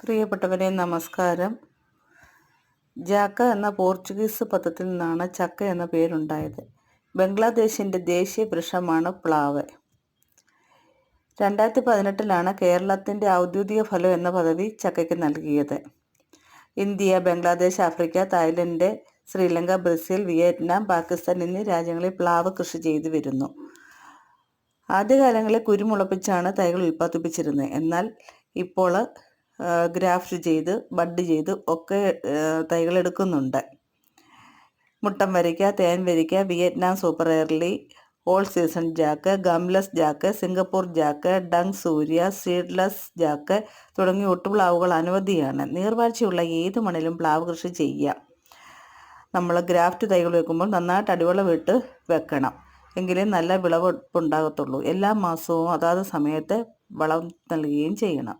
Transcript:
പ്രിയപ്പെട്ടവരെ നമസ്കാരം. ജാക്ക എന്ന പോർച്ചുഗീസ് പദത്തിൽ നിന്നാണ് ചക്ക എന്ന പേരുണ്ടായത്. ബംഗ്ലാദേശിന്റെ ദേശീയ വൃക്ഷമാണ് പ്ലാവ്. രണ്ടായിരത്തി പതിനെട്ടിലാണ് കേരളത്തിന്റെ ഔദ്യോഗിക ഫലം എന്ന പദവി ചക്കയ്ക്ക് നൽകിയത്. India Bangladesh Africa Thailand Sri Lanka Brazil Vietnam Pakistan എന്നീ രാജ്യങ്ങളിൽ പ്ലാവ് കൃഷി ചെയ്തു വരുന്നു. ആദ്യകാലങ്ങളിൽ കുരുമുളപ്പിച്ചാണ് തൈകൾ ഉൽപ്പാദിപ്പിച്ചിരുന്നത്. എന്നാൽ ഇപ്പോൾ ഗ്രാഫ്റ്റ് ചെയ്ത് ബഡ് ചെയ്ത് ഒക്കെ തൈകൾ എടുക്കുന്നുണ്ട്. മുട്ടം വരിക്ക തേൻ വരിക്ക Vietnam super early all season jack gumless jack Singapore jack Dang Suria seedless jack തുടങ്ങിയ ഒട്ടുപ്ലാവുകൾ അനവധിയാണ്. നീർവാഴ്ചയുള്ള ഏത് മണിലും പ്ലാവ് കൃഷി ചെയ്യാം. നമ്മൾ ഗ്രാഫ്റ്റ് തൈകൾ വെക്കുമ്പോൾ നന്നായിട്ട് അടിവളം ഇട്ട് വെക്കണം. എങ്കിലേ നല്ല വിളവ് ഉണ്ടാകത്തുള്ളൂ. എല്ലാ മാസവും അതാത് സമയത്ത് വളം നൽകുകയും ചെയ്യണം.